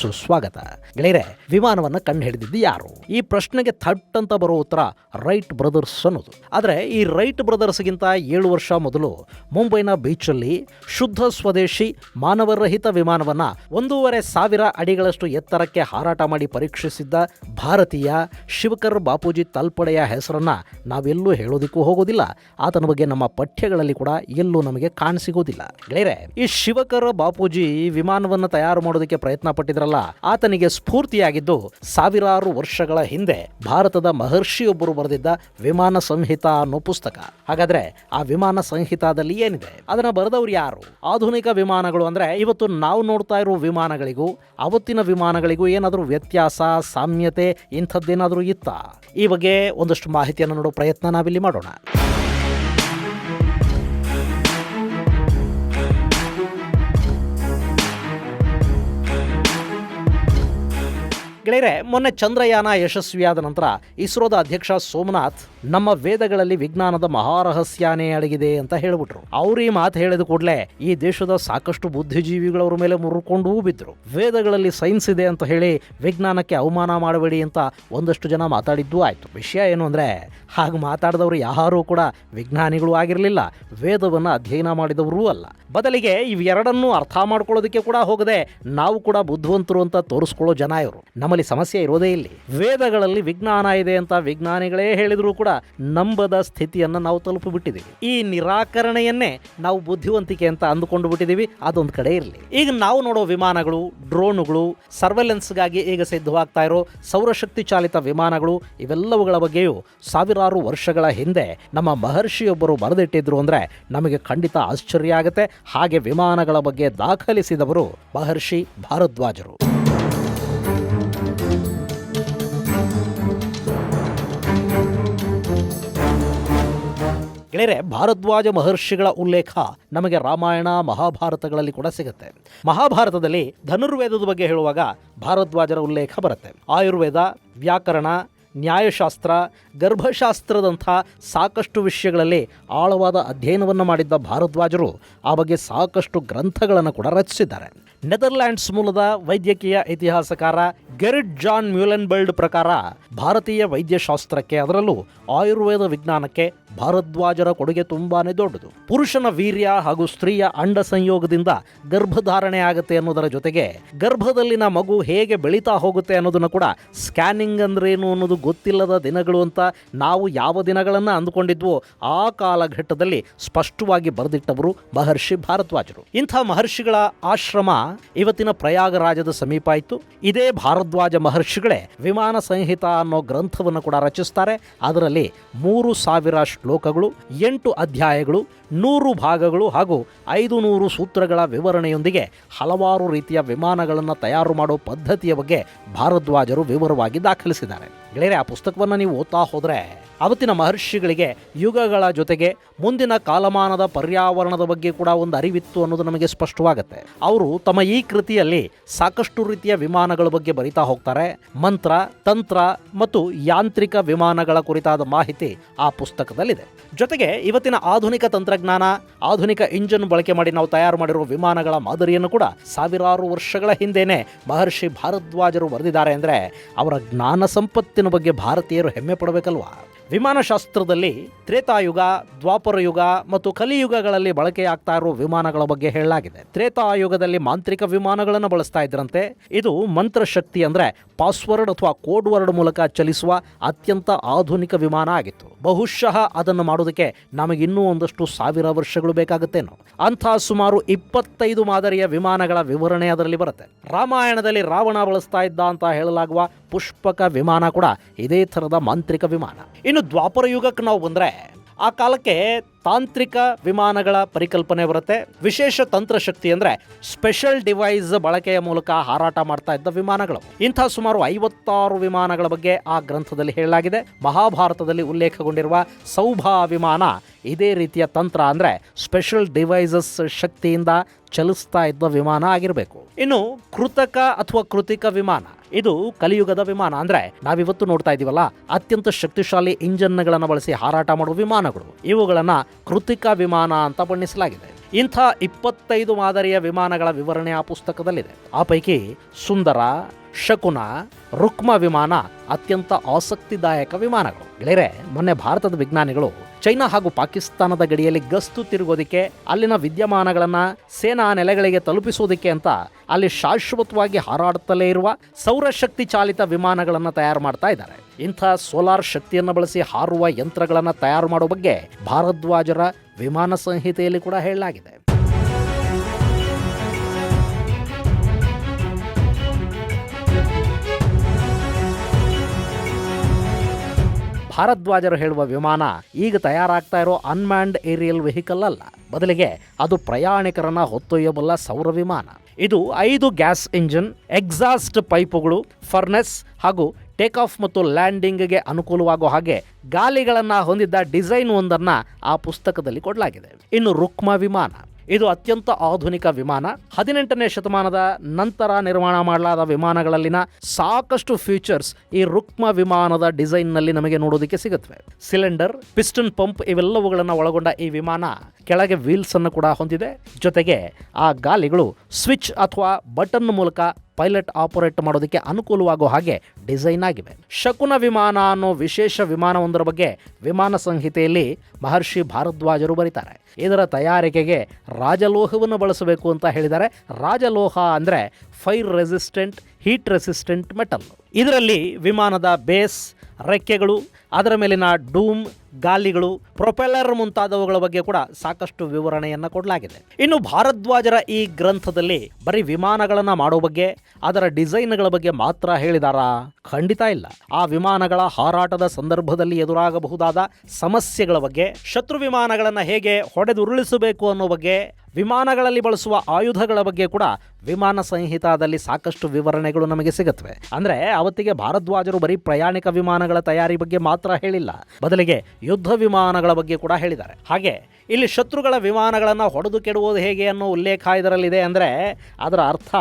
ಸುಸ್ವಾಗತ. ಗೆಳೆಯರೆ, ವಿಮಾನವನ್ನು ಕಂಡು ಹಿಡಿದಿದ್ದು ಯಾರು? ಈ ಪ್ರಶ್ನೆಗೆ ಥಟ್ ಅಂತ ಬರೋ ಉತ್ತರ ರೈಟ್ ಬ್ರದರ್ಸ್ ಅನ್ನೋದು. ಆದರೆ ಈ ರೈಟ್ ಬ್ರದರ್ಸ್ಗಿಂತ ಏಳು ವರ್ಷ ಮೊದಲು ಮುಂಬೈನ ಬೀಚಲ್ಲಿ ಶುದ್ಧ ಸ್ವದೇಶಿ ಮಾನವರಹಿತ ವಿಮಾನವನ್ನು ಒಂದೂವರೆ ಸಾವಿರ ಅಡಿಗಳಷ್ಟು ಎತ್ತರಕ್ಕೆ ಹಾರಾಟ ಮಾಡಿ ಪರೀಕ್ಷಿಸಿದ್ದ ಭಾರತೀಯ ಶಿವಕರ್ ಬಾಪೂಜಿ ತಲ್ಪಡೆಯ ಹೆಸರನ್ನ ನಾವೆಲ್ಲೂ ಹೇಳೋದಿಕ್ಕೂ ಹೋಗೋದಿಲ್ಲ. ಆತನ ಬಗ್ಗೆ ನಮ್ಮ ಪಠ್ಯಗಳಲ್ಲಿ ಕೂಡ ಎಲ್ಲೂ ನಮಗೆ ಕಾಣಸಿಗೋದಿಲ್ಲ ಗೆಳೆಯರೆ, ಈ ಶಿವಕರ ಬಾಪೂಜಿ ವಿಮಾನವನ್ನು ತಯಾರು ಮಾಡೋದಕ್ಕೆ ಪ್ರಯತ್ನ ಪಟ್ಟಿದ್ರಲ್ಲ ಆತನಿಗೆ ಸ್ಫೂರ್ತಿಯಾಗಿದ್ದು ಸಾವಿರಾರು ವರ್ಷಗಳ ಹಿಂದೆ ಭಾರತದ ಮಹರ್ಷಿಯೊಬ್ಬರು ಬರೆದಿದ್ದ ವಿಮಾನ ಸಂಹಿತ ಅನ್ನೋ ಪುಸ್ತಕ. ಹಾಗಾದ್ರೆ ಆ ವಿಮಾನ ಸಂಹಿತಾದಲ್ಲಿ ಏನಿದೆ? ಅದನ್ನ ಬರೆದವ್ರು ಯಾರು? ಆಧುನಿಕ ವಿಮಾನಗಳು ಅಂದ್ರೆ ಇವತ್ತು ನಾವು ನೋಡ್ತಾ ಇರೋ ವಿಮಾನಗಳಿಗೂ, ಅವತ್ತಿನ ವಿಮಾನಗಳಿಗೂ ಏನಾದರೂ ವ್ಯತ್ಯಾಸ, ಸಾಮ್ಯತೆ ಇಂಥದ್ದೇನಾದರೂ ಇತ್ತ? ಈ ಬಗ್ಗೆ ಒಂದಷ್ಟು ಮಾಹಿತಿಯನ್ನು ನೋಡೋ ಪ್ರಯತ್ನ ನಾವಿಲ್ಲಿ ಮಾಡೋಣ. ಗೆಳೆಯರೆ, ಮೊನ್ನೆ ಚಂದ್ರಯಾನ ಯಶಸ್ವಿಯಾದ ನಂತರ ಇಸ್ರೋದ ಅಧ್ಯಕ್ಷ ಸೋಮನಾಥ್ ನಮ್ಮ ವೇದಗಳಲ್ಲಿ ವಿಜ್ಞಾನದ ಮಹಾರಹಸ್ಯಾನೇ ಅಡಗಿದೆ ಅಂತ ಹೇಳಿಬಿಟ್ರು. ಅವ್ರು ಈ ಮಾತು ಹೇಳಿದ ಕೂಡಲೇ ಈ ದೇಶದ ಸಾಕಷ್ಟು ಬುದ್ಧಿಜೀವಿಗಳು ಅವ್ರ ಮೇಲೆ ಮುರ್ಕೊಂಡೂ ಬಿದ್ರು. ವೇದಗಳಲ್ಲಿ ಸೈನ್ಸ್ ಇದೆ ಅಂತ ಹೇಳಿ ವಿಜ್ಞಾನಕ್ಕೆ ಅವಮಾನ ಮಾಡಬೇಡಿ ಅಂತ ಒಂದಷ್ಟು ಜನ ಮಾತಾಡಿದ್ದು ಆಯ್ತು. ವಿಷಯ ಏನು ಅಂದ್ರೆ, ಹಾಗೆ ಮಾತಾಡಿದವರು ಯಾರೂ ಕೂಡ ವಿಜ್ಞಾನಿಗಳು ಆಗಿರಲಿಲ್ಲ, ವೇದವನ್ನು ಅಧ್ಯಯನ ಮಾಡಿದವರೂ ಅಲ್ಲ. ಬದಲಿಗೆ ಇವೆರಡನ್ನೂ ಅರ್ಥ ಮಾಡ್ಕೊಳ್ಳೋದಕ್ಕೆ ಕೂಡ ಹೋಗದೆ ನಾವು ಕೂಡ ಬುದ್ಧಿವಂತರು ಅಂತ ತೋರಿಸ್ಕೊಳ್ಳೋ ಜನ ಇವರು. ನಮ್ಮಲ್ಲಿ ಸಮಸ್ಯೆ ಇರೋದೇ ಇಲ್ಲಿ. ವೇದಗಳಲ್ಲಿ ವಿಜ್ಞಾನ ಇದೆ ಅಂತ ವಿಜ್ಞಾನಿಗಳೇ ಹೇಳಿದರೂ ಕೂಡ ನಂಬದ ಸ್ಥಿತಿಯನ್ನು ನಾವು ತಲುಪಿಬಿಟ್ಟಿದ್ದೀವಿ. ಈ ನಿರಾಕರಣೆಯನ್ನೇ ನಾವು ಬುದ್ಧಿವಂತಿಕೆ ಅಂತ ಅಂದುಕೊಂಡು ಬಿಟ್ಟಿದ್ದೀವಿ. ಅದೊಂದು ಕಡೆ ಇರಲಿ. ಈಗ ನಾವು ನೋಡೋ ವಿಮಾನಗಳು, ಡ್ರೋನುಗಳು, ಸರ್ವೆಲೆನ್ಸ್ಗಾಗಿ ಈಗ ಸಿದ್ಧವಾಗ್ತಾ ಇರೋ ಸೌರಶಕ್ತಿ ಚಾಲಿತ ವಿಮಾನಗಳು, ಇವೆಲ್ಲವುಗಳ ಬಗ್ಗೆಯೂ ಸಾವಿರಾರು ವರ್ಷಗಳ ಹಿಂದೆ ನಮ್ಮ ಮಹರ್ಷಿಯೊಬ್ಬರು ಬರೆದಿಟ್ಟಿದ್ರು ಅಂದ್ರೆ ನಮಗೆ ಖಂಡಿತ ಆಶ್ಚರ್ಯ ಆಗುತ್ತೆ. ಹಾಗೆ ವಿಮಾನಗಳ ಬಗ್ಗೆ ದಾಖಲಿಸಿದವರು ಮಹರ್ಷಿ ಭಾರದ್ವಾಜರು. ಗೆಳೆಯರೆ, ಭಾರದ್ವಾಜ ಮಹರ್ಷಿಗಳ ಉಲ್ಲೇಖ ನಮಗೆ ರಾಮಾಯಣ, ಮಹಾಭಾರತಗಳಲ್ಲಿ ಕೂಡ ಸಿಗುತ್ತೆ. ಮಹಾಭಾರತದಲ್ಲಿ ಧನುರ್ವೇದದ ಬಗ್ಗೆ ಹೇಳುವಾಗ ಭಾರದ್ವಾಜರ ಉಲ್ಲೇಖ ಬರುತ್ತೆ. ಆಯುರ್ವೇದ, ವ್ಯಾಕರಣ ನ್ಯಾಯಶಾಸ್ತ್ರ, ಗರ್ಭಶಾಸ್ತ್ರದಂಥ ಸಾಕಷ್ಟು ವಿಷಯಗಳಲ್ಲಿ ಆಳವಾದ ಅಧ್ಯಯನವನ್ನು ಮಾಡಿದ್ದ ಭಾರದ್ವಾಜರು ಆ ಬಗ್ಗೆ ಸಾಕಷ್ಟು ಗ್ರಂಥಗಳನ್ನು ಕೂಡ ರಚಿಸಿದ್ದಾರೆ. ನೆದರ್ಲ್ಯಾಂಡ್ಸ್ ಮೂಲದ ವೈದ್ಯಕೀಯ ಇತಿಹಾಸಕಾರ ಗೆರಿಟ್ ಜಾನ್ ಮ್ಯೂಲೆನ್ಬೆಲ್ಡ್ ಪ್ರಕಾರ ಭಾರತೀಯ ವೈದ್ಯಶಾಸ್ತ್ರಕ್ಕೆ ಅದರಲ್ಲೂ ಆಯುರ್ವೇದ ವಿಜ್ಞಾನಕ್ಕೆ ಭಾರದ್ವಾಜರ ಕೊಡುಗೆ ತುಂಬಾನೇ ದೊಡ್ಡದು. ಪುರುಷನ ವೀರ್ಯ ಹಾಗೂ ಸ್ತ್ರೀಯ ಅಂಡ ಸಂಯೋಗದಿಂದ ಗರ್ಭಧಾರಣೆ ಆಗುತ್ತೆ ಅನ್ನೋದರ ಜೊತೆಗೆ ಗರ್ಭದಲ್ಲಿನ ಮಗು ಹೇಗೆ ಬೆಳೀತಾ ಹೋಗುತ್ತೆ ಅನ್ನೋದನ್ನು ಕೂಡ ಸ್ಕ್ಯಾನಿಂಗ್ ಅಂದ್ರೇನು ಅನ್ನೋದು ಗೊತ್ತಿಲ್ಲದ ದಿನಗಳು ಅಂತ ನಾವು ಯಾವ ದಿನಗಳನ್ನು ಅಂದುಕೊಂಡಿದ್ವೋ ಆ ಕಾಲಘಟ್ಟದಲ್ಲಿ ಸ್ಪಷ್ಟವಾಗಿ ಬರೆದಿಟ್ಟವರು ಮಹರ್ಷಿ ಭಾರದ್ವಾಜರು. ಇಂಥ ಮಹರ್ಷಿಗಳ ಆಶ್ರಮ ಇವತ್ತಿನ ಪ್ರಯಾಗರಾಜದ ಸಮೀಪ ಆಯಿತು ಇದೇ ಭಾರದ್ವಾಜ ಮಹರ್ಷಿಗಳೇ ವಿಮಾನ ಸಂಹಿತ ಅನ್ನೋ ಗ್ರಂಥವನ್ನು ಕೂಡ ರಚಿಸ್ತಾರೆ. ಅದರಲ್ಲಿ ಮೂರು ಸಾವಿರ ಶ್ಲೋಕಗಳು, ಎಂಟು ಅಧ್ಯಾಯಗಳು, ನೂರು ಭಾಗಗಳು ಹಾಗೂ ಐದು ನೂರು ಸೂತ್ರಗಳ ವಿವರಣೆಯೊಂದಿಗೆ ಹಲವಾರು ರೀತಿಯ ವಿಮಾನಗಳನ್ನು ತಯಾರು ಮಾಡೋ ಪದ್ಧತಿಯ ಬಗ್ಗೆ ಭಾರದ್ವಾಜರು ವಿವರವಾಗಿ ದಾಖಲಿಸಿದ್ದಾರೆ. ಗೆಳೆಯರೆ ಆ ಪುಸ್ತಕವನ್ನು ನೀವು ಓದ್ತಾ ಹೋದರೆ ಅವತ್ತಿನ ಮಹರ್ಷಿಗಳಿಗೆ ಯುಗಗಳ ಜೊತೆಗೆ ಮುಂದಿನ ಕಾಲಮಾನದ ಪರ್ಯಾವರಣದ ಬಗ್ಗೆ ಕೂಡ ಒಂದು ಅರಿವಿತ್ತು ಅನ್ನೋದು ನಮಗೆ ಸ್ಪಷ್ಟವಾಗುತ್ತೆ. ಅವರು ತಮ್ಮ ಈ ಕೃತಿಯಲ್ಲಿ ಸಾಕಷ್ಟು ರೀತಿಯ ವಿಮಾನಗಳ ಬಗ್ಗೆ ಬರಿತಾ ಹೋಗ್ತಾರೆ. ಮಂತ್ರ, ತಂತ್ರ ಮತ್ತು ಯಾಂತ್ರಿಕ ವಿಮಾನಗಳ ಕುರಿತಾದ ಮಾಹಿತಿ ಆ ಪುಸ್ತಕದಲ್ಲಿದೆ. ಜೊತೆಗೆ ಇವತ್ತಿನ ಆಧುನಿಕ ತಂತ್ರಜ್ಞಾನ, ಆಧುನಿಕ ಇಂಜಿನ್ ಬಳಕೆ ಮಾಡಿ ನಾವು ತಯಾರು ಮಾಡಿರುವ ವಿಮಾನಗಳ ಮಾದರಿಯನ್ನು ಕೂಡ ಸಾವಿರಾರು ವರ್ಷಗಳ ಹಿಂದೆನೆ ಮಹರ್ಷಿ ಭಾರದ್ವಾಜರು ಬರೆದಿದ್ದಾರೆ ಅಂದರೆ ಅವರ ಜ್ಞಾನ ಸಂಪತ್ತಿನ ಬಗ್ಗೆ ಭಾರತೀಯರು ಹೆಮ್ಮೆ ಪಡಬೇಕಲ್ವಾ? ವಿಮಾನಶಾಸ್ತ್ರದಲ್ಲಿ ತ್ರೇತಾಯುಗ ದ್ವಾಪರ ಯುಗ ಮತ್ತು ಕಲಿಯುಗಗಳಲ್ಲಿ ಬಳಕೆಯಾಗ್ತಾ ಇರುವ ವಿಮಾನಗಳ ಬಗ್ಗೆ ಹೇಳಲಾಗಿದೆ. ತ್ರೇತಾಯುಗದಲ್ಲಿ ಮಾಂತ್ರಿಕ ವಿಮಾನಗಳನ್ನು ಬಳಸ್ತಾ ಇದ್ರಂತೆ. ಇದು ಮಂತ್ರಶಕ್ತಿ ಅಂದರೆ ಪಾಸ್ವರ್ಡ್ ಅಥವಾ ಕೋಡ್ ವರ್ಡ್ ಮೂಲಕ ಚಲಿಸುವ ಅತ್ಯಂತ ಆಧುನಿಕ ವಿಮಾನ ಆಗಿತ್ತು. ಬಹುಶಃ ಅದನ್ನು ಮಾಡೋದಕ್ಕೆ ನಮಗೆ ಇನ್ನೂ ಒಂದಷ್ಟು ಸಾವಿರ ವರ್ಷಗಳು ಬೇಕಾಗುತ್ತೇನೋ. ಅಂಥ ಸುಮಾರು ಇಪ್ಪತ್ತೈದು ಮಾದರಿಯ ವಿಮಾನಗಳ ವಿವರಣೆ ಅದರಲ್ಲಿ ಬರುತ್ತೆ. ರಾಮಾಯಣದಲ್ಲಿ ರಾವಣ ಬಳಸ್ತಾ ಇದ್ದ ಅಂತ ಹೇಳಲಾಗುವ ಪುಷ್ಪಕ ವಿಮಾನ ಕೂಡ ಇದೇ ಥರದ ಮಾಂತ್ರಿಕ ವಿಮಾನ. ಇನ್ನು ದ್ವಾಪರ ಯುಗಕ್ಕೆ ನಾವು ಬಂದರೆ ಆ ಕಾಲಕ್ಕೆ ತಾಂತ್ರಿಕ ವಿಮಾನಗಳ ಪರಿಕಲ್ಪನೆ ಬರುತ್ತೆ. ವಿಶೇಷ ತಂತ್ರಶಕ್ತಿ ಅಂದರೆ ಸ್ಪೆಷಲ್ ಡಿವೈಸ್ ಬಳಕೆಯ ಮೂಲಕ ಹಾರಾಟ ಮಾಡ್ತಾ ಇದ್ದ ವಿಮಾನಗಳು. ಇಂಥ ಸುಮಾರು ಐವತ್ತಾರು ವಿಮಾನಗಳ ಬಗ್ಗೆ ಆ ಗ್ರಂಥದಲ್ಲಿ ಹೇಳಲಾಗಿದೆ. ಮಹಾಭಾರತದಲ್ಲಿ ಉಲ್ಲೇಖಗೊಂಡಿರುವ ಸೌಭಾ ವಿಮಾನ ಇದೇ ರೀತಿಯ ತಂತ್ರ ಅಂದರೆ ಸ್ಪೆಷಲ್ ಡಿವೈಸಸ್ ಶಕ್ತಿಯಿಂದ ಚಲಿಸ್ತಾ ಇದ್ದ ವಿಮಾನ ಆಗಿರಬೇಕು. ಇನ್ನು ಕೃತಕ ಅಥವಾ ಕೃತಿಕ ವಿಮಾನ ಇದು ಕಲಿಯುಗದ ವಿಮಾನ. ಅಂದ್ರೆ ನಾವಿವತ್ತು ನೋಡ್ತಾ ಇದೀವಲ್ಲ, ಅತ್ಯಂತ ಶಕ್ತಿಶಾಲಿ ಇಂಜನ್ಗಳನ್ನು ಬಳಸಿ ಹಾರಾಟ ಮಾಡುವ ವಿಮಾನಗಳು. ಇವುಗಳನ್ನ ಕೃತಿಕ ವಿಮಾನ ಅಂತ ಬಣ್ಣಿಸಲಾಗಿದೆ. ಇಂಥ ಇಪ್ಪತ್ತೈದು ಮಾದರಿಯ ವಿಮಾನಗಳ ವಿವರಣೆ ಆ ಪುಸ್ತಕದಲ್ಲಿದೆ. ಆ ಪೈಕಿ ಸುಂದರ, ಶಕುನ, ರುಕ್ಮ ವಿಮಾನ ಅತ್ಯಂತ ಆಸಕ್ತಿದಾಯಕ ವಿಮಾನಗಳು. ಗೆಳೆಯರೆ, ಮೊನ್ನೆ ಭಾರತದ ವಿಜ್ಞಾನಿಗಳು ಚೈನಾ ಹಾಗೂ ಪಾಕಿಸ್ತಾನದ ಗಡಿಯಲ್ಲಿ ಗಸ್ತು ತಿರುಗೋದಿಕ್ಕೆ, ಅಲ್ಲಿನ ವಿದ್ಯಮಾನಗಳನ್ನ ಸೇನಾ ನೆಲೆಗಳಿಗೆ ತಲುಪಿಸೋದಿಕ್ಕೆ ಅಂತ ಅಲ್ಲಿ ಶಾಶ್ವತವಾಗಿ ಹಾರಾಡುತ್ತಲೇ ಇರುವ ಸೌರಶಕ್ತಿ ಚಾಲಿತ ವಿಮಾನಗಳನ್ನು ತಯಾರು ಮಾಡ್ತಾ ಇದ್ದಾರೆ. ಇಂಥ ಸೋಲಾರ್ ಶಕ್ತಿಯನ್ನು ಬಳಸಿ ಹಾರುವ ಯಂತ್ರಗಳನ್ನು ತಯಾರು ಮಾಡೋ ಬಗ್ಗೆ ಭಾರದ್ವಾಜರ ವಿಮಾನ ಸಂಹಿತೆಯಲ್ಲಿ ಕೂಡ ಹೇಳಲಾಗಿದೆ. ಭಾರದ್ವಾಜರು ಹೇಳುವ ವಿಮಾನ ಈಗ ತಯಾರಾಗ್ತಾ ಇರೋ ಅನ್ಮ್ಯಾಂಡ್ ಏರಿಯಲ್ ವೆಹಿಕಲ್ ಅಲ್ಲ. ಬದಲಿಗೆ ಅದು ಪ್ರಯಾಣಿಕರನ್ನ ಹೊತ್ತೊಯ್ಯಬಲ್ಲ ಸೌರ ವಿಮಾನ. ಇದು ಐದು ಗ್ಯಾಸ್ ಇಂಜಿನ್ ಎಕ್ಸಾಸ್ಟ್ ಪೈಪುಗಳು ಫರ್ನೆಸ್ ಹಾಗೂ ಟೇಕ್ ಆಫ್ ಮತ್ತು ಲ್ಯಾಂಡಿಂಗ್ಗೆ ಅನುಕೂಲವಾಗೋ ಹಾಗೆ ಗಾಲಿಗಳನ್ನು ಹೊಂದಿದ್ದ ಡಿಸೈನ್ ಒಂದನ್ನು ಆ ಪುಸ್ತಕದಲ್ಲಿ ಕೊಡಲಾಗಿದೆ. ಇನ್ನು ರುಕ್ಮ ವಿಮಾನ. ಇದು ಅತ್ಯಂತ ಆಧುನಿಕ ವಿಮಾನ. ಹದಿನೆಂಟನೇ ಶತಮಾನದ ನಂತರ ನಿರ್ಮಾಣ ಮಾಡಲಾದ ವಿಮಾನಗಳಲ್ಲಿನ ಸಾಕಷ್ಟು ಫೀಚರ್ಸ್ ಈ ರುಕ್ಮ ವಿಮಾನದ ಡಿಸೈನ್ನಲ್ಲಿ ನಮಗೆ ನೋಡೋದಕ್ಕೆ ಸಿಗುತ್ತವೆ. ಸಿಲಿಂಡರ್ ಪಿಸ್ಟನ್ ಪಂಪ್ ಇವೆಲ್ಲವುಗಳನ್ನು ಒಳಗೊಂಡ ಈ ವಿಮಾನ ಕೆಳಗೆ ವೀಲ್ಸ್ ಅನ್ನು ಕೂಡ ಹೊಂದಿದೆ. ಜೊತೆಗೆ ಆ ಗಾಲಿಗಳು ಸ್ವಿಚ್ ಅಥವಾ ಬಟನ್ ಮೂಲಕ ಪೈಲಟ್ ಆಪರೇಟ್ ಮಾಡೋದಕ್ಕೆ ಅನುಕೂಲವಾಗೋ ಹಾಗೆ ಡಿಸೈನ್ ಆಗಿವೆ. ಶಕುನ ವಿಮಾನ ಅನ್ನೋ ವಿಶೇಷ ವಿಮಾನವೊಂದರ ಬಗ್ಗೆ ವಿಮಾನ ಸಂಹಿತೆಯಲ್ಲಿ ಮಹರ್ಷಿ ಭಾರದ್ವಾಜರು ಬರೀತಾರೆ. ಇದರ ತಯಾರಿಕೆಗೆ ರಾಜಲೋಹವನ್ನು ಬಳಸಬೇಕು ಅಂತ ಹೇಳಿದ್ದಾರೆ. ರಾಜಲೋಹ ಅಂದರೆ fire resistant, heat resistant metal. ಇದರಲ್ಲಿ ವಿಮಾನದ ಬೇಸ್ ರೆಕ್ಕೆಗಳು, ಅದರ ಮೇಲಿನ ಡೂಮ್, ಗಾಲಿಗಳು, ಪ್ರೊಪೆಲ್ಲರ್ ಮುಂತಾದವುಗಳ ಬಗ್ಗೆ ಕೂಡ ಸಾಕಷ್ಟು ವಿವರಣೆಯನ್ನು ಕೊಡಲಾಗಿದೆ. ಇನ್ನು ಭಾರದ್ವಾಜರ ಈ ಗ್ರಂಥದಲ್ಲಿ ಬರೀ ವಿಮಾನಗಳನ್ನು ಮಾಡೋ ಬಗ್ಗೆ, ಅದರ ಡಿಸೈನ್ಗಳ ಬಗ್ಗೆ ಮಾತ್ರ ಹೇಳಿದಾರಾ? ಖಂಡಿತ ಇಲ್ಲ. ಆ ವಿಮಾನಗಳ ಹಾರಾಟದ ಸಂದರ್ಭದಲ್ಲಿ ಎದುರಾಗಬಹುದಾದ ಸಮಸ್ಯೆಗಳ ಬಗ್ಗೆ, ಶತ್ರು ವಿಮಾನಗಳನ್ನು ಹೇಗೆ ಹೊಡೆದುರುಳಿಸಬೇಕು ಅನ್ನೋ ಬಗ್ಗೆ ವಿಮಾನಗಳಲ್ಲಿ ಬಳಸುವ ಆಯುಧಗಳ ಬಗ್ಗೆ ಕೂಡ ವಿಮಾನ ಸಂಹಿತಾದಲ್ಲಿ ಸಾಕಷ್ಟು ವಿವರಣೆಗಳು ನಮಗೆ ಸಿಗುತ್ತವೆ. ಅಂದ್ರೆ ಅವತ್ತಿಗೆ ಭಾರದ್ವಾಜರು ಬರೀ ಪ್ರಯಾಣಿಕ ವಿಮಾನಗಳ ತಯಾರಿ ಬಗ್ಗೆ ಮಾತ್ರ ಹೇಳಿಲ್ಲ. ಬದಲಿಗೆ ಯುದ್ಧ ವಿಮಾನಗಳ ಬಗ್ಗೆ ಕೂಡ ಹೇಳಿದ್ದಾರೆ. ಹಾಗೆ ಇಲ್ಲಿ ಶತ್ರುಗಳ ವಿಮಾನಗಳನ್ನು ಹೊಡೆದು ಕೆಡುವುದು ಹೇಗೆ ಅನ್ನೋ ಉಲ್ಲೇಖ ಇದರಲ್ಲಿದೆ ಅಂದರೆ ಅದರ ಅರ್ಥ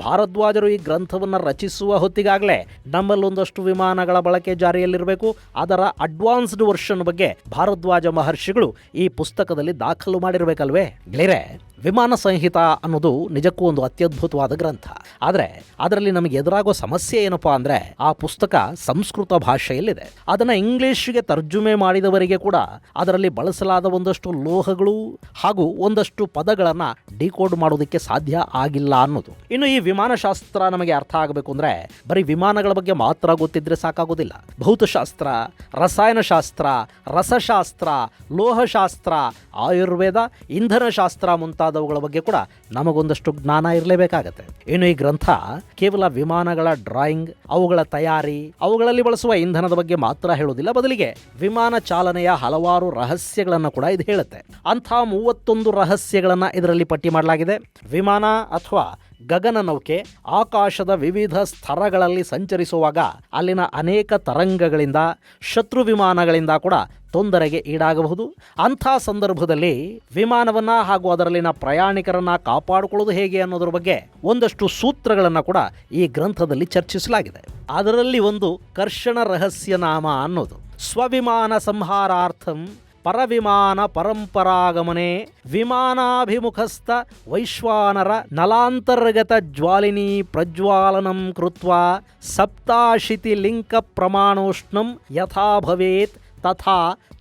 ಭಾರದ್ವಾಜರು ಈ ಗ್ರಂಥವನ್ನು ರಚಿಸುವ ಹೊತ್ತಿಗಾಗಲೇ ನಮ್ಮಲ್ಲೊಂದಷ್ಟು ವಿಮಾನಗಳ ಬಳಕೆ ಜಾರಿಯಲ್ಲಿರಬೇಕು. ಅದರ ಅಡ್ವಾನ್ಸ್ಡ್ ವರ್ಷನ್ ಬಗ್ಗೆ ಭಾರದ್ವಾಜ ಮಹರ್ಷಿಗಳು ಈ ಪುಸ್ತಕದಲ್ಲಿ ದಾಖಲು ಮಾಡಿರಬೇಕಲ್ವೇ? ಗೆಳೆಯರೆ ವಿಮಾನ ಸಂಹಿತ ಅನ್ನೋದು ನಿಜಕ್ಕೂ ಒಂದು ಅತ್ಯದ್ಭುತವಾದ ಗ್ರಂಥ. ಆದರೆ ಅದರಲ್ಲಿ ನಮಗೆ ಎದುರಾಗೋ ಸಮಸ್ಯೆ ಏನಪ್ಪಾ ಅಂದರೆ ಆ ಪುಸ್ತಕ ಸಂಸ್ಕೃತ ಭಾಷೆಯಲ್ಲಿದೆ. ಅದನ್ನು ಇಂಗ್ಲಿಷ್ಗೆ ತರ್ಜುಮೆ ಮಾಡಿದವರಿಗೆ ಕೂಡ ಅದರಲ್ಲಿ ಬಳಸಲಾದ ಒಂದಷ್ಟು ಲೋಹಗಳು ಹಾಗೂ ಒಂದಷ್ಟು ಪದಗಳನ್ನು ಡಿಕೋಡ್ ಮಾಡೋದಕ್ಕೆ ಸಾಧ್ಯ ಆಗಿಲ್ಲ ಅನ್ನೋದು. ಇನ್ನು ಈ ವಿಮಾನಶಾಸ್ತ್ರ ನಮಗೆ ಅರ್ಥ ಆಗಬೇಕು ಅಂದರೆ ಬರೀ ವಿಮಾನಗಳ ಬಗ್ಗೆ ಮಾತ್ರ ಗೊತ್ತಿದ್ರೆ ಸಾಕಾಗೋದಿಲ್ಲ. ಭೌತಶಾಸ್ತ್ರ, ರಸಾಯನಶಾಸ್ತ್ರ, ರಸಶಾಸ್ತ್ರ, ಲೋಹಶಾಸ್ತ್ರ, ಆಯುರ್ವೇದ, ಇಂಧನಶಾಸ್ತ್ರ ಮುಂತಾದವುಗಳ ಬಗ್ಗೆ ಕೂಡ ನಮಗೊಂದಷ್ಟು ಜ್ಞಾನ ಇರಲೇಬೇಕಾಗತ್ತೆ. ಇನ್ನು ಈ ಗ್ರಂಥ ಕೇವಲ ವಿಮಾನಗಳ ಡ್ರಾಯಿಂಗ್, ಅವುಗಳ ತಯಾರಿ, ಅವುಗಳಲ್ಲಿ ಬಳಸುವ ಇಂಧನದ ಬಗ್ಗೆ ಮಾತ್ರ ಹೇಳುವುದಿಲ್ಲ. ಬದಲಿಗೆ ವಿಮಾನ ಚಾಲನೆಯ ಹಲವಾರು ರಹಸ್ಯಗಳನ್ನು ಕೂಡ ಇದು ಹೇಳುತ್ತೆ. ಅಂಥ ಮೂವತ್ತೊಂದು ರಹಸ್ಯಗಳನ್ನು ಇದರಲ್ಲಿ ಪಟ್ಟಿ ಮಾಡಲಾಗಿದೆ. ವಿಮಾನ ಅಥವಾ ಗಗನ ನೌಕೆ ಆಕಾಶದ ವಿವಿಧ ಸ್ತರಗಳಲ್ಲಿ ಸಂಚರಿಸುವಾಗ ಅಲ್ಲಿನ ಅನೇಕ ತರಂಗಗಳಿಂದ, ಶತ್ರು ವಿಮಾನಗಳಿಂದ ಕೂಡ ತೊಂದರೆಗೆ ಈಡಾಗಬಹುದು. ಅಂಥ ಸಂದರ್ಭದಲ್ಲಿ ವಿಮಾನವನ್ನ ಹಾಗೂ ಅದರಲ್ಲಿನ ಪ್ರಯಾಣಿಕರನ್ನ ಕಾಪಾಡಿಕೊಳ್ಳೋದು ಹೇಗೆ ಅನ್ನೋದ್ರ ಬಗ್ಗೆ ಒಂದಷ್ಟು ಸೂತ್ರಗಳನ್ನು ಕೂಡ ಈ ಗ್ರಂಥದಲ್ಲಿ ಚರ್ಚಿಸಲಾಗಿದೆ. ಅದರಲ್ಲಿ ಒಂದು ಕರ್ಷಣ ರಹಸ್ಯನಾಮ ಅನ್ನೋದು. ಸ್ವವಿಮಾನ ಸಂಹಾರಾರ್ಥಂ పరవిమాన పరంపరాగమనే విమానాభిముఖస్థ వైశ్వానర నలాంతర్గత జ్వాలిని ప్రజ్వాలనం కృత్వా సప్తాశితి లింక ప్రమాణోష్ణం యథాభవేత్ ತಥಾ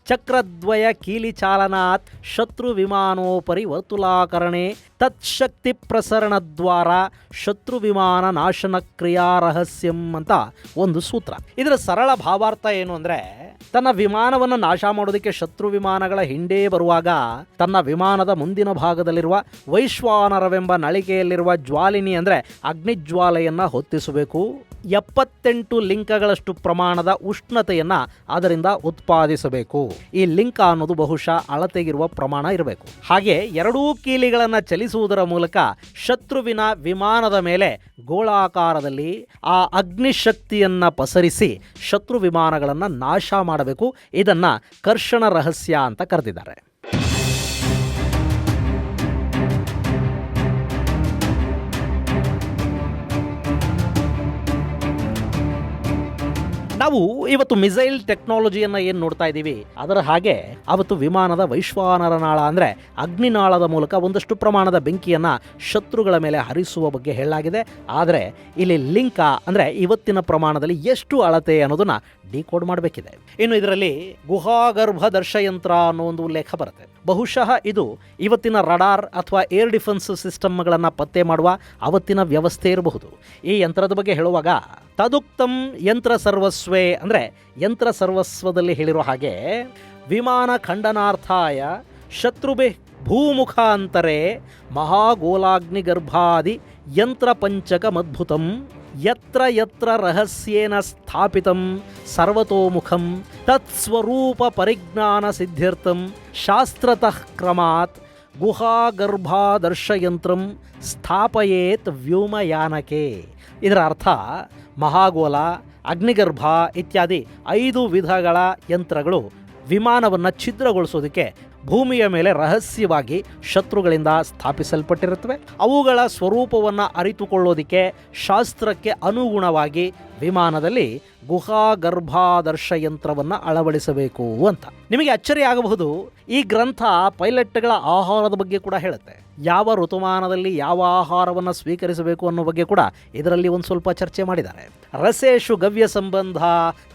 ಚಕ್ರದ್ವಯ ಕೀಲಿಚಾಲನಾತ್ ಶತ್ರು ವಿಮಾನೋಪರಿ ವರ್ತುಲಾಕರಣೆ ತತ್ಶಕ್ತಿ ಪ್ರಸರಣದ್ವಾರ ಶತ್ರು ವಿಮಾನ ನಾಶನ ಕ್ರಿಯಾ ರಹಸ್ಯಂ ಅಂತ ಒಂದು ಸೂತ್ರ. ಇದರ ಸರಳ ಭಾವಾರ್ಥ ಏನು ಅಂದ್ರೆ ತನ್ನ ವಿಮಾನವನ್ನು ನಾಶ ಮಾಡೋದಕ್ಕೆ ಶತ್ರು ವಿಮಾನಗಳ ಹಿಂಡೇ ಬರುವಾಗ ತನ್ನ ವಿಮಾನದ ಮುಂದಿನ ಭಾಗದಲ್ಲಿರುವ ವೈಶ್ವಾನರವೆಂಬ ನಳಿಕೆಯಲ್ಲಿರುವ ಜ್ವಾಲಿನಿ ಅಂದ್ರೆ ಅಗ್ನಿಜ್ವಾಲೆಯನ್ನ ಹೊತ್ತಿಸಬೇಕು. ಎಪ್ಪತ್ತೆಂಟು ಲಿಂಕಗಳಷ್ಟು ಪ್ರಮಾಣದ ಉಷ್ಣತೆಯನ್ನು ಅದರಿಂದ ಉತ್ಪಾದಿಸಬೇಕು. ಈ ಲಿಂಕ ಅನ್ನೋದು ಬಹುಶಃ ಅಳತೆಗಿರುವ ಪ್ರಮಾಣ ಇರಬೇಕು. ಹಾಗೆ ಎರಡೂ ಕೀಲಿಗಳನ್ನು ಚಲಿಸುವುದರ ಮೂಲಕ ಶತ್ರುವಿನ ವಿಮಾನದ ಮೇಲೆ ಗೋಳಾಕಾರದಲ್ಲಿ ಆ ಅಗ್ನಿಶಕ್ತಿಯನ್ನು ಪಸರಿಸಿ ಶತ್ರು ವಿಮಾನಗಳನ್ನು ನಾಶ ಮಾಡಬೇಕು. ಇದನ್ನು ಕರ್ಷಣ ರಹಸ್ಯ ಅಂತ ಕರೆದಿದ್ದಾರೆ. ನಾವು ಇವತ್ತು ಮಿಸೈಲ್ ಟೆಕ್ನಾಲಜಿಯನ್ನು ಏನು ನೋಡ್ತಾ ಇದ್ದೀವಿ ಅದರ ಹಾಗೆ ಅವತ್ತು ವಿಮಾನದ ವೈಶ್ವಾನರ ನಾಳ ಅಂದರೆ ಅಗ್ನಿನಾಳದ ಮೂಲಕ ಒಂದಷ್ಟು ಪ್ರಮಾಣದ ಬೆಂಕಿಯನ್ನು ಶತ್ರುಗಳ ಮೇಲೆ ಹರಿಸುವ ಬಗ್ಗೆ ಹೇಳಲಾಗಿದೆ. ಆದರೆ ಇಲ್ಲಿ ಲಿಂಕ ಅಂದರೆ ಇವತ್ತಿನ ಪ್ರಮಾಣದಲ್ಲಿ ಎಷ್ಟು ಅಳತೆ ಅನ್ನೋದನ್ನ ಡಿಕೋಡ್ ಮಾಡಬೇಕಿದೆ. ಇನ್ನು ಇದರಲ್ಲಿ ಗುಹಾಗರ್ಭ ದರ್ಶಯಂತ್ರ ಅನ್ನೋ ಒಂದು ಉಲ್ಲೇಖ ಬರುತ್ತೆ. ಬಹುಶಃ ಇದು ಇವತ್ತಿನ ರಡಾರ್ ಅಥವಾ ಏರ್ ಡಿಫೆನ್ಸ್ ಸಿಸ್ಟಮ್ಗಳನ್ನು ಪತ್ತೆ ಮಾಡುವ ಅವತ್ತಿನ ವ್ಯವಸ್ಥೆ ಇರಬಹುದು. ಈ ಯಂತ್ರದ ಬಗ್ಗೆ ಹೇಳುವಾಗ ತದುಕ್ತಂ ಯಂತ್ರ ಸರ್ವಸ್ವೇ ಅಂದರೆ ಯಂತ್ರ ಸರ್ವಸ್ವದಲ್ಲಿ ಹೇಳಿರೋ ಹಾಗೆ ವಿಮಾನ ಖಂಡನಾರ್ಥಾಯ ಶತ್ರುಭಿ ಮಹಾಗೋಲಾಗ್ನಿ ಮಹಾಗೋಲಾಗ್ನಿಗರ್ಭಾದಿ ಯಂತ್ರಪಂಚಕಮದ್ಭುತಂ ಯತ್ರ ಯತ್ರ ರಹಸ್ಯೇನ ಸ್ಥಾಪಿತಂ ಸರ್ವತೋಮುಖಂ ತತ್ಸ್ವರೂಪ ಪರಿಜ್ಞಾನ ಸಿದ್ಧ್ಯರ್ಥಂ ಶಾಸ್ತ್ರತಃ ಕ್ರಮಾತ್ ಗುಹಾಗರ್ಭಾದರ್ಶಯಂತ್ರಂ ಸ್ಥಾಪಯೇತ್ ವ್ಯೋಮಯಾನಕೆ ಇದರ ಅರ್ಥ ಮಹಾಗೋಲ ಅಗ್ನಿಗರ್ಭ ಇತ್ಯಾದಿ ಐದು ವಿಧಗಳ ಯಂತ್ರಗಳು ವಿಮಾನವನ್ನು ಛಿದ್ರಗೊಳಿಸೋದಕ್ಕೆ ಭೂಮಿಯ ಮೇಲೆ ರಹಸ್ಯವಾಗಿ ಶತ್ರುಗಳಿಂದ ಸ್ಥಾಪಿಸಲ್ಪಟ್ಟಿರುತ್ತವೆ. ಅವುಗಳ ಸ್ವರೂಪವನ್ನು ಅರಿತುಕೊಳ್ಳೋದಿಕ್ಕೆ ಶಾಸ್ತ್ರಕ್ಕೆ ಅನುಗುಣವಾಗಿ ವಿಮಾನದಲ್ಲಿ ಗುಹಾ ಗರ್ಭಾದರ್ಶ ಯಂತ್ರವನ್ನು ಅಳವಡಿಸಬೇಕು ಅಂತ. ನಿಮಗೆ ಅಚ್ಚರಿ ಆಗಬಹುದು. ಈ ಗ್ರಂಥ ಪೈಲಟ್ಗಳ ಆಹಾರದ ಬಗ್ಗೆ ಕೂಡ ಹೇಳುತ್ತೆ. ಯಾವ ಋತುಮಾನದಲ್ಲಿ ಯಾವ ಆಹಾರವನ್ನು ಸ್ವೀಕರಿಸಬೇಕು ಅನ್ನೋ ಬಗ್ಗೆ ಕೂಡ ಇದರಲ್ಲಿ ಒಂದು ಸ್ವಲ್ಪ ಚರ್ಚೆ ಮಾಡಿದ್ದಾರೆ. ರಸೇಶು ಗವ್ಯ ಸಂಬಂಧ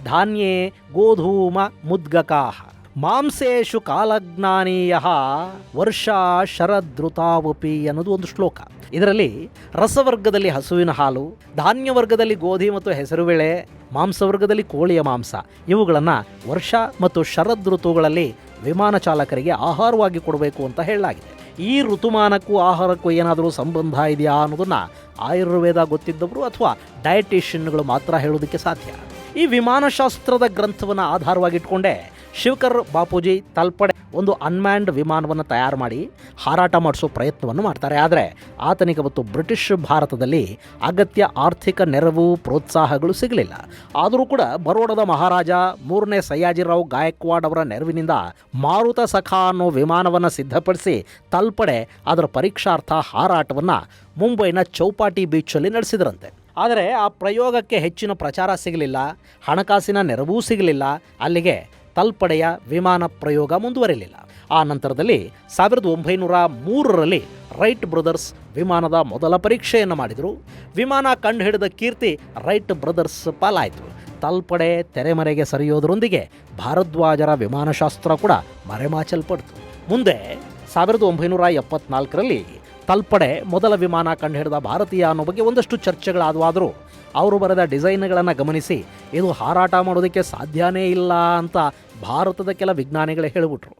ಧಾನ್ಯೇ ಗೋಧೂಮ ಮುದ್ಗಕಾಹ. ಮಾಂಸೇಶು ಕಾಲಜ್ಞಾನೀಯ ವರ್ಷ ಶರದೃತಾವಪಿ ಅನ್ನೋದು ಒಂದು ಶ್ಲೋಕ. ಇದರಲ್ಲಿ ರಸವರ್ಗದಲ್ಲಿ ಹಸುವಿನ ಹಾಲು ಧಾನ್ಯ ವರ್ಗದಲ್ಲಿ ಗೋಧಿ ಮತ್ತು ಹೆಸರುಬೇಳೆ, ಮಾಂಸವರ್ಗದಲ್ಲಿ ಕೋಳಿಯ ಮಾಂಸ, ಇವುಗಳನ್ನು ವರ್ಷ ಮತ್ತು ಶರದ್ ಋತುಗಳಲ್ಲಿ ವಿಮಾನ ಚಾಲಕರಿಗೆ ಆಹಾರವಾಗಿ ಕೊಡಬೇಕು ಅಂತ ಹೇಳಲಾಗಿದೆ. ಈ ಋತುಮಾನಕ್ಕೂ ಆಹಾರಕ್ಕೂ ಏನಾದರೂ ಸಂಬಂಧ ಇದೆಯಾ ಅನ್ನೋದನ್ನು ಆಯುರ್ವೇದ ಗೊತ್ತಿದ್ದವರು ಅಥವಾ ಡಯಟಿಷಿಯನ್ಗಳು ಮಾತ್ರ ಹೇಳೋದಕ್ಕೆ ಸಾಧ್ಯ. ಈ ವಿಮಾನಶಾಸ್ತ್ರದ ಗ್ರಂಥವನ್ನು ಆಧಾರವಾಗಿಟ್ಕೊಂಡೇ ಶಿವಕರ್ ಬಾಪೂಜಿ ತಲ್ಪಡೆ ಒಂದು ಅನ್ಮ್ಯಾಂಡ್ ವಿಮಾನವನ್ನು ತಯಾರು ಮಾಡಿ ಹಾರಾಟ ಮಾಡಿಸೋ ಪ್ರಯತ್ನವನ್ನು ಮಾಡ್ತಾರೆ. ಆದರೆ ಆತನಿಗೆ ಮತ್ತು ಬ್ರಿಟಿಷ್ ಭಾರತದಲ್ಲಿ ಅಗತ್ಯ ಆರ್ಥಿಕ ನೆರವು, ಪ್ರೋತ್ಸಾಹಗಳು ಸಿಗಲಿಲ್ಲ. ಆದರೂ ಕೂಡ ಬರೋಡದ ಮಹಾರಾಜ ಮೂರನೇ ಸಯ್ಯಾಜಿರಾವ್ ಗಾಯಕ್ವಾಡ್ ಅವರ ನೆರವಿನಿಂದ ಮಾರುತ ಸಖ ಅನ್ನೋ ವಿಮಾನವನ್ನು ಸಿದ್ಧಪಡಿಸಿ ತಲ್ಪಡೆ ಅದರ ಪರೀಕ್ಷಾರ್ಥ ಹಾರಾಟವನ್ನು ಮುಂಬೈನ ಚೌಪಾಟಿ ಬೀಚಲ್ಲಿ ನಡೆಸಿದ್ರಂತೆ. ಆದರೆ ಆ ಪ್ರಯೋಗಕ್ಕೆ ಹೆಚ್ಚಿನ ಪ್ರಚಾರ ಸಿಗಲಿಲ್ಲ, ಹಣಕಾಸಿನ ನೆರವೂ ಸಿಗಲಿಲ್ಲ. ಅಲ್ಲಿಗೆ ತಲ್ಪಡೆಯ ವಿಮಾನ ಪ್ರಯೋಗ ಮುಂದುವರೆಯಲಿಲ್ಲ ಆ ನಂತರದಲ್ಲಿ ಸಾವಿರದ ಒಂಬೈನೂರ ಮೂರರಲ್ಲಿ ರೈಟ್ ಬ್ರದರ್ಸ್ ವಿಮಾನದ ಮೊದಲ ಪರೀಕ್ಷೆಯನ್ನು ಮಾಡಿದರು. ವಿಮಾನ ಕಂಡುಹಿಡಿದ ಕೀರ್ತಿ ರೈಟ್ ಬ್ರದರ್ಸ್ ಪಾಲಾಯಿತು. ತಲ್ಪಡೆ ತೆರೆಮರೆಗೆ ಸರಿಯೋದರೊಂದಿಗೆ ಭಾರದ್ವಾಜರ ವಿಮಾನಶಾಸ್ತ್ರ ಕೂಡ ಮರೆಮಾಚಲ್ಪಡ್ತು. ಮುಂದೆ ಸಾವಿರದ ಒಂಬೈನೂರ ಎಪ್ಪತ್ನಾಲ್ಕರಲ್ಲಿ ತಲ್ಪಡೆ ಮೊದಲ ವಿಮಾನ ಕಂಡುಹಿಡಿದ ಭಾರತೀಯ ಅನ್ನೋ ಬಗ್ಗೆ ಒಂದಷ್ಟು ಚರ್ಚೆಗಳಾದವಾದರೂ ಅವರು ಬರೆದ ಡಿಸೈನ್ಗಳನ್ನು ಗಮನಿಸಿ, ಇದು ಹಾರಾಟ ಮಾಡೋದಕ್ಕೆ ಸಾಧ್ಯನೇ ಇಲ್ಲ ಅಂತ ಭಾರತದ ಕೆಲ ವಿಜ್ಞಾನಿಗಳೇ ಹೇಳಿಬಿಟ್ರು.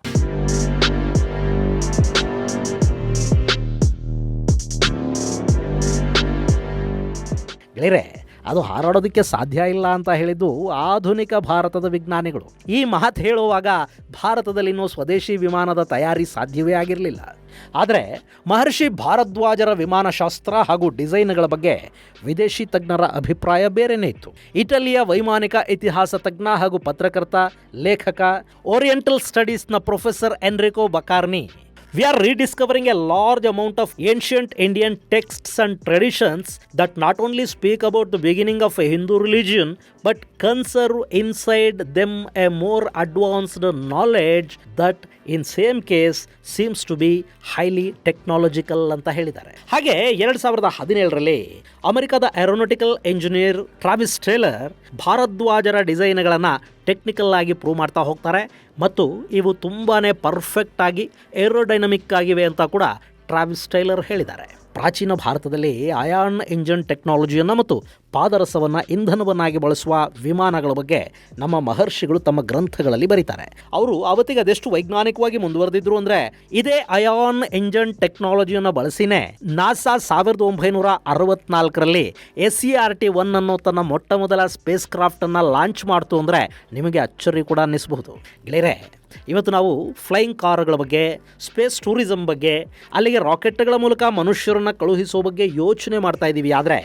ಗೆಳೆಯರೆ ಅದು ಹಾರಾಡೋದಕ್ಕೆ ಸಾಧ್ಯ ಇಲ್ಲ ಅಂತ ಹೇಳಿದ್ದು ಆಧುನಿಕ ಭಾರತದ ವಿಜ್ಞಾನಿಗಳು. ಈ ಮಾತು ಹೇಳುವಾಗ ಭಾರತದಲ್ಲಿ ಇನ್ನೂ ಸ್ವದೇಶಿ ವಿಮಾನದ ತಯಾರಿ ಸಾಧ್ಯವೇ ಆಗಿರಲಿಲ್ಲ. ಆದರೆ ಮಹರ್ಷಿ ಭಾರದ್ವಾಜರ ವಿಮಾನಶಾಸ್ತ್ರ ಹಾಗೂ ಡಿಸೈನ್ಗಳ ಬಗ್ಗೆ ವಿದೇಶಿ ತಜ್ಞರ ಅಭಿಪ್ರಾಯ ಬೇರೆನೇ ಇತ್ತು. ಇಟಲಿಯ ವೈಮಾನಿಕ ಇತಿಹಾಸ ತಜ್ಞ ಹಾಗೂ ಪತ್ರಕರ್ತ, ಲೇಖಕ, oriental ಸ್ಟಡೀಸ್ನ professor Enrico Baccarini We are rediscovering a large amount of ancient Indian texts and traditions that not only speak about the beginning of a Hindu religion but conserve inside them a more advanced knowledge that in same case seems to be highly technological ಅಂತ ಹೇಳಿದ್ದಾರೆ ಹಾಗೆ ಎರಡು ಸಾವಿರದ ಹದಿನೇಳರಲ್ಲಿ ಅಮೆರಿಕದ aeronautical engineer Travis Taylor ಭಾರದ್ವಾಜರ ಡಿಸೈನ್ಗಳನ್ನು technical ಆಗಿ ಪ್ರೂವ್ ಮಾಡ್ತಾ ಹೋಗ್ತಾರೆ. ಮತ್ತು ಇವು ತುಂಬಾ ಪರ್ಫೆಕ್ಟ್ ಆಗಿ ಏರೋಡೈನಮಿಕ್ ಆಗಿವೆ ಅಂತ ಕೂಡ ಟ್ರಾವಿಸ್ ಟೈಲರ್ ಹೇಳಿದ್ದಾರೆ. ಪ್ರಾಚೀನ ಭಾರತದಲ್ಲಿ ಅಯಾನ್ ಇಂಜನ್ ಟೆಕ್ನಾಲಜಿಯನ್ನು ಮತ್ತು ಪಾದರಸವನ್ನು ಇಂಧನವನ್ನಾಗಿ ಬಳಸುವ ವಿಮಾನಗಳ ಬಗ್ಗೆ ನಮ್ಮ ಮಹರ್ಷಿಗಳು ತಮ್ಮ ಗ್ರಂಥಗಳಲ್ಲಿ ಬರೀತಾರೆ. ಅವರು ಅವತ್ತಿಗೆ ಅದೆಷ್ಟು ವೈಜ್ಞಾನಿಕವಾಗಿ ಮುಂದುವರೆದಿದ್ರು ಅಂದರೆ ಇದೇ ಅಯಾನ್ ಇಂಜನ್ ಟೆಕ್ನಾಲಜಿಯನ್ನು ಬಳಸಿನೇ ನಾಸಾ ಸಾವಿರದ ಒಂಬೈನೂರ ಅರವತ್ನಾಲ್ಕರಲ್ಲಿ S C R T one ಅನ್ನೋ ತನ್ನ ಮೊಟ್ಟ ಮೊದಲ ಸ್ಪೇಸ್ ಕ್ರಾಫ್ಟನ್ನು ಲಾಂಚ್ ಮಾಡ್ತು ಅಂದರೆ ನಿಮಗೆ ಅಚ್ಚರಿ ಕೂಡ ಅನ್ನಿಸಬಹುದು. ಗೆಳೆಯರೆ ಇವತ್ತು ನಾವು ಫ್ಲೈಯಿಂಗ್ ಕಾರುಗಳ ಬಗ್ಗೆ, ಸ್ಪೇಸ್ ಟೂರಿಸಂ ಬಗ್ಗೆ, ಅಲ್ಲಿಗೆ ರಾಕೆಟ್ಗಳ ಮೂಲಕ ಮನುಷ್ಯರನ್ನು ಕಳುಹಿಸೋ ಬಗ್ಗೆ ಯೋಚನೆ ಮಾಡ್ತಾ ಇದ್ದೀವಿ. ಆದರೆ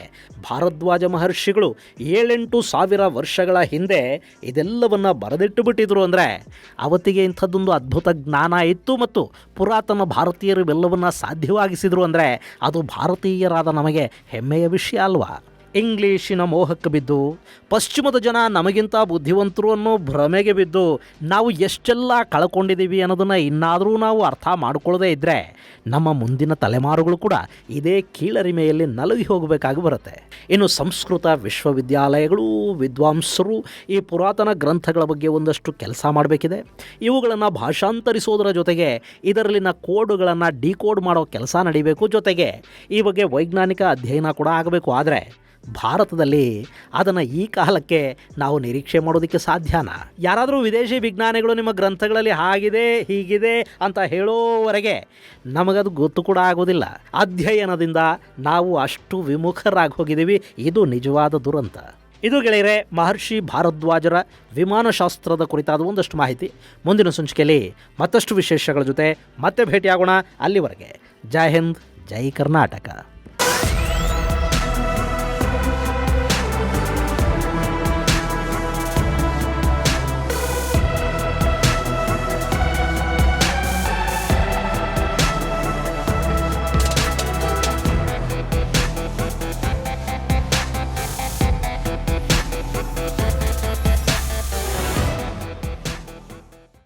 ಭಾರದ್ವಾಜ ಮಹರ್ಷಿಗಳು ಏಳೆಂಟು ಸಾವಿರ ವರ್ಷಗಳ ಹಿಂದೆ ಇದೆಲ್ಲವನ್ನು ಬರೆದಿಟ್ಟು ಬಿಟ್ಟಿದ್ರು ಅಂದರೆ ಅವತ್ತಿಗೆ ಇಂಥದ್ದೊಂದು ಅದ್ಭುತ ಜ್ಞಾನ ಇತ್ತು ಮತ್ತು ಪುರಾತನ ಭಾರತೀಯರು ಇವೆಲ್ಲವನ್ನು ಸಾಧ್ಯವಾಗಿಸಿದರು ಅಂದರೆ ಅದು ಭಾರತೀಯರಾದ ನಮಗೆ ಹೆಮ್ಮೆಯ ವಿಷಯ ಅಲ್ವಾ? ಇಂಗ್ಲೀಷಿನ ಮೋಹಕ್ಕೆ ಬಿದ್ದು, ಪಶ್ಚಿಮದ ಜನ ನಮಗಿಂತ ಬುದ್ಧಿವಂತರು ಅನ್ನೋ ಭ್ರಮೆಗೆ ಬಿದ್ದು, ನಾವು ಎಷ್ಟೆಲ್ಲ ಕಳ್ಕೊಂಡಿದ್ದೀವಿ ಅನ್ನೋದನ್ನು ಇನ್ನಾದರೂ ನಾವು ಅರ್ಥ ಮಾಡಿಕೊಳ್ಳದೇ ಇದ್ದರೆ ನಮ್ಮ ಮುಂದಿನ ತಲೆಮಾರುಗಳು ಕೂಡ ಇದೇ ಕೀಳರಿಮೆಯಲ್ಲಿ ನಲುಗಿ ಹೋಗಬೇಕಾಗಿ ಬರುತ್ತೆ. ಇನ್ನು ಸಂಸ್ಕೃತ ವಿಶ್ವವಿದ್ಯಾಲಯಗಳು ವಿದ್ವಾಂಸರು ಈ ಪುರಾತನ ಗ್ರಂಥಗಳ ಬಗ್ಗೆ ಒಂದಷ್ಟು ಕೆಲಸ ಮಾಡಬೇಕಿದೆ. ಇವುಗಳನ್ನು ಭಾಷಾಂತರಿಸೋದರ ಜೊತೆಗೆ ಇದರಲ್ಲಿನ ಕೋಡುಗಳನ್ನು ಡಿಕೋಡ್ ಮಾಡೋ ಕೆಲಸ ನಡಿಬೇಕು ಜೊತೆಗೆ ಈ ಬಗ್ಗೆ ವೈಜ್ಞಾನಿಕ ಅಧ್ಯಯನ ಕೂಡ ಆಗಬೇಕು. ಆದರೆ ಭಾರತದಲ್ಲಿ ಅದನ್ನು ಈ ಕಾಲಕ್ಕೆ ನಾವು ನಿರೀಕ್ಷೆ ಮಾಡೋದಕ್ಕೆ ಸಾಧ್ಯನಾ? ಯಾರಾದರೂ ವಿದೇಶಿ ವಿಜ್ಞಾನಿಗಳು ನಿಮ್ಮ ಗ್ರಂಥಗಳಲ್ಲಿ ಹಾಗಿದೆ, ಹೀಗಿದೆ ಅಂತ ಹೇಳೋವರೆಗೆ ನಮಗದು ಗೊತ್ತು ಕೂಡ ಆಗೋದಿಲ್ಲ. ಅಧ್ಯಯನದಿಂದ ನಾವು ಅಷ್ಟು ವಿಮುಖರಾಗಿ ಹೋಗಿದ್ದೀವಿ. ಇದು ನಿಜವಾದ ದುರಂತ. ಇದು ಗೆಳೆಯರೆ, ಮಹರ್ಷಿ ಭಾರದ್ವಾಜರ ವಿಮಾನಶಾಸ್ತ್ರದ ಕುರಿತಾದ ಒಂದಷ್ಟು ಮಾಹಿತಿ. ಮುಂದಿನ ಸಂಚಿಕೆಯಲ್ಲಿ ಮತ್ತಷ್ಟು ವಿಶೇಷಗಳ ಜೊತೆ ಮತ್ತೆ ಭೇಟಿಯಾಗೋಣ ಅಲ್ಲಿವರೆಗೆ. ಜೈ ಹಿಂದ್, ಜೈ ಕರ್ನಾಟಕ.